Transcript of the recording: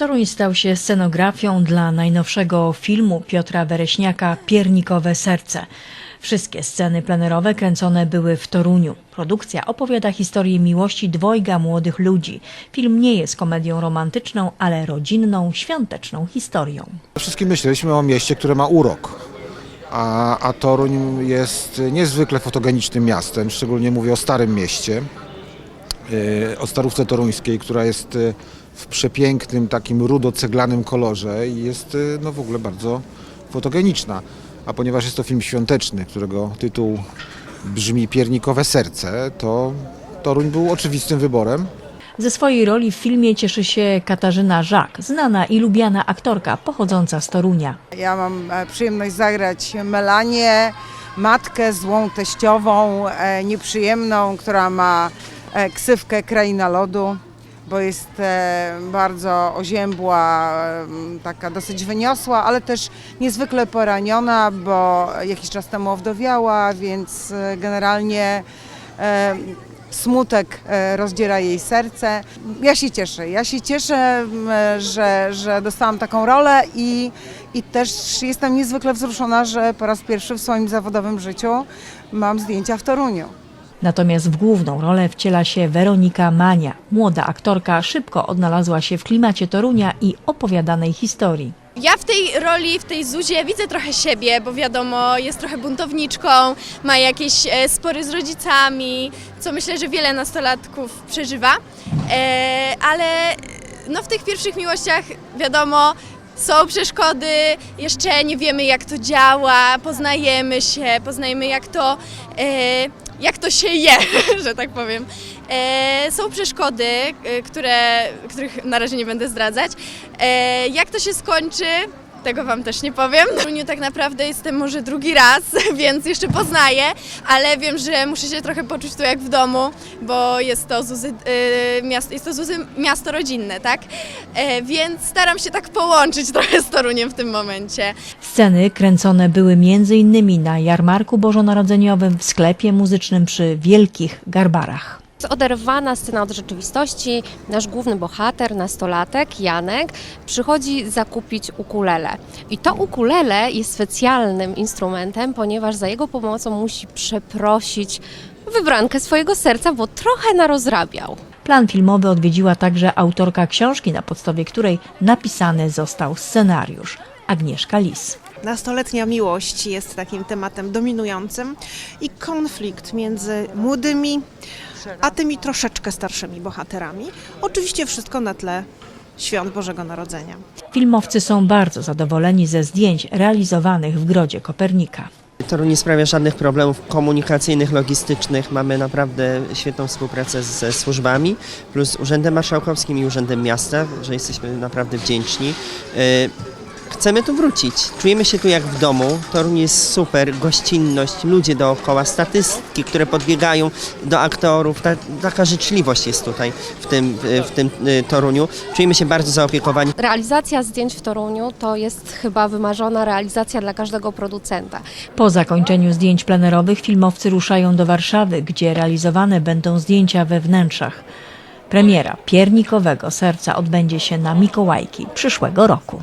Toruń stał się scenografią dla najnowszego filmu Piotra Wereśniaka Piernikowe Serce. Wszystkie sceny plenerowe kręcone były w Toruniu. Produkcja opowiada historię miłości dwojga młodych ludzi. Film nie jest komedią romantyczną, ale rodzinną, świąteczną historią. Wszystkim myśleliśmy o mieście, które ma urok. A, a Toruń jest niezwykle fotogenicznym miastem, szczególnie mówię o Starym Mieście, yy, o Starówce Toruńskiej, która jest yy, w przepięknym takim rudo-ceglanym kolorze i jest yy, no, w ogóle bardzo fotogeniczna. A ponieważ jest to film świąteczny, którego tytuł brzmi Piernikowe Serce, to Toruń był oczywistym wyborem. Ze swojej roli w filmie cieszy się Katarzyna Żak, znana i lubiana aktorka pochodząca z Torunia. Ja mam e, przyjemność zagrać Melanię, matkę złą teściową, e, nieprzyjemną, która ma e, ksywkę Kraina Lodu, bo jest e, bardzo oziębła, taka dosyć wyniosła, ale też niezwykle poraniona, bo jakiś czas temu owdowiała, więc e, generalnie e, smutek rozdziera jej serce. Ja się cieszę, ja się cieszę, że, że dostałam taką rolę i, i też jestem niezwykle wzruszona, że po raz pierwszy w swoim zawodowym życiu mam zdjęcia w Toruniu. Natomiast w główną rolę wciela się Weronika Mania. Młoda aktorka szybko odnalazła się w klimacie Torunia i opowiadanej historii. Ja w tej roli, w tej Zuzie widzę trochę siebie, bo wiadomo, jest trochę buntowniczką, ma jakieś e, spory z rodzicami, co myślę, że wiele nastolatków przeżywa. E, ale no, w tych pierwszych miłościach, wiadomo, są przeszkody, jeszcze nie wiemy jak to działa, poznajemy się, poznajemy jak to, e, jak to się je, że tak powiem. E, są przeszkody, e, które, których na razie nie będę zdradzać. E, jak to się skończy, tego Wam też nie powiem. W Toruniu tak naprawdę jestem może drugi raz, więc jeszcze poznaję, ale wiem, że muszę się trochę poczuć tu jak w domu, bo jest to Zuzy, e, miasto, jest to Zuzy miasto rodzinne, tak? E, więc staram się tak połączyć trochę z Toruniem w tym momencie. Sceny kręcone były m.in. na jarmarku bożonarodzeniowym, w sklepie muzycznym przy Wielkich Garbarach. Oderwana scena od rzeczywistości, nasz główny bohater, nastolatek Janek, przychodzi zakupić ukulele. I to ukulele jest specjalnym instrumentem, ponieważ za jego pomocą musi przeprosić wybrankę swojego serca, bo trochę narozrabiał. Plan filmowy odwiedziła także autorka książki, na podstawie której napisany został scenariusz Agnieszka Lis. Nastoletnia miłość jest takim tematem dominującym i konflikt między młodymi, a tymi troszeczkę starszymi bohaterami. Oczywiście wszystko na tle świąt Bożego Narodzenia. Filmowcy są bardzo zadowoleni ze zdjęć realizowanych w Grodzie Kopernika. Toruń nie sprawia żadnych problemów komunikacyjnych, logistycznych. Mamy naprawdę świetną współpracę ze służbami, plus Urzędem Marszałkowskim i Urzędem Miasta, że jesteśmy naprawdę wdzięczni. Chcemy tu wrócić. Czujemy się tu jak w domu. Toruń jest super, gościnność, ludzie dookoła, statystyki, które podbiegają do aktorów. Ta, taka życzliwość jest tutaj w tym, w tym e, Toruniu. Czujemy się bardzo zaopiekowani. Realizacja zdjęć w Toruniu to jest chyba wymarzona realizacja dla każdego producenta. Po zakończeniu zdjęć plenerowych filmowcy ruszają do Warszawy, gdzie realizowane będą zdjęcia we wnętrzach. Premiera Piernikowego Serca odbędzie się na Mikołajki przyszłego roku.